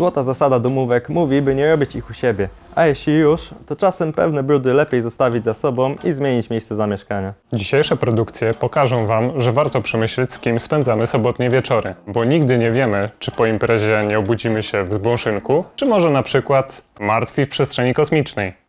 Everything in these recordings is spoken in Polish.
Złota zasada domówek mówi, by nie robić ich u siebie. A jeśli już, to czasem pewne brudy lepiej zostawić za sobą i zmienić miejsce zamieszkania. Dzisiejsze produkcje pokażą Wam, że warto przemyśleć, z kim spędzamy sobotnie wieczory, bo nigdy nie wiemy, czy po imprezie nie obudzimy się w zbąszynku, czy może na przykład martwi w przestrzeni kosmicznej.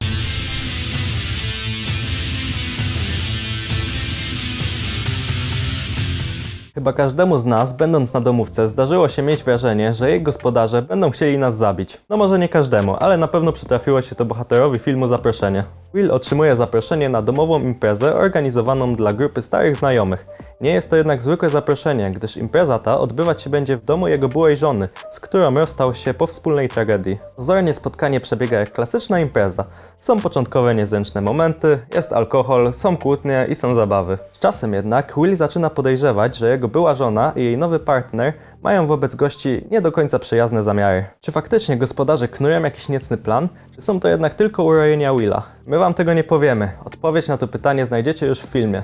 Chyba każdemu z nas, będąc na domówce, zdarzyło się mieć wrażenie, że jej gospodarze będą chcieli nas zabić. No może nie każdemu, ale na pewno przytrafiło się to bohaterowi filmu Zaproszenie. Will otrzymuje zaproszenie na domową imprezę organizowaną dla grupy starych znajomych. Nie jest to jednak zwykłe zaproszenie, gdyż impreza ta odbywać się będzie w domu jego byłej żony, z którą rozstał się po wspólnej tragedii. Pozornie spotkanie przebiega jak klasyczna impreza. Są początkowe niezręczne momenty, jest alkohol, są kłótnie i są zabawy. Z czasem jednak Will zaczyna podejrzewać, że jego była żona i jej nowy partner mają wobec gości nie do końca przyjazne zamiary. Czy faktycznie gospodarze knują jakiś niecny plan, czy są to jednak tylko urojenia Willa? My wam tego nie powiemy. Odpowiedź na to pytanie znajdziecie już w filmie.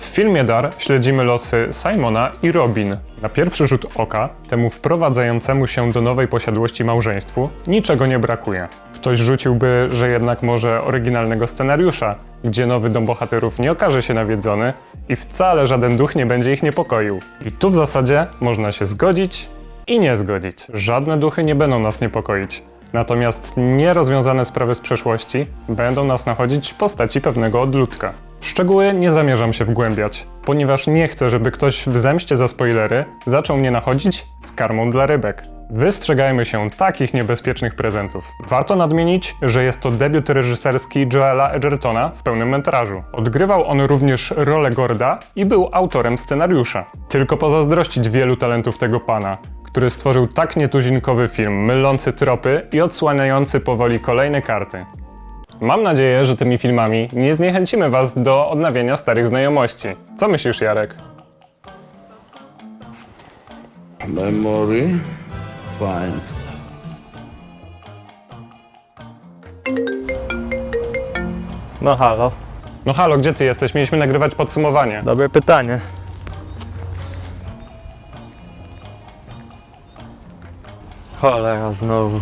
W filmie Dar śledzimy losy Simona i Robin. Na pierwszy rzut oka temu wprowadzającemu się do nowej posiadłości małżeństwu niczego nie brakuje. Ktoś rzuciłby, że jednak może oryginalnego scenariusza, gdzie nowy dom bohaterów nie okaże się nawiedzony i wcale żaden duch nie będzie ich niepokoił. I tu w zasadzie można się zgodzić i nie zgodzić. Żadne duchy nie będą nas niepokoić. Natomiast nierozwiązane sprawy z przeszłości będą nas nachodzić w postaci pewnego odludka. W szczegóły nie zamierzam się wgłębiać, ponieważ nie chcę, żeby ktoś w zemście za spoilery zaczął mnie nachodzić z karmą dla rybek. Wystrzegajmy się takich niebezpiecznych prezentów. Warto nadmienić, że jest to debiut reżyserski Joela Edgertona w pełnym metrażu. Odgrywał on również rolę Gorda i był autorem scenariusza. Tylko pozazdrościć wielu talentów tego pana, który stworzył tak nietuzinkowy film, mylący tropy i odsłaniający powoli kolejne karty. Mam nadzieję, że tymi filmami nie zniechęcimy Was do odnawiania starych znajomości. Co myślisz, Jarek? Memory. No halo, No halo, gdzie Ty jesteś? Mieliśmy nagrywać podsumowanie. dobre pytanie. Cholera znowu.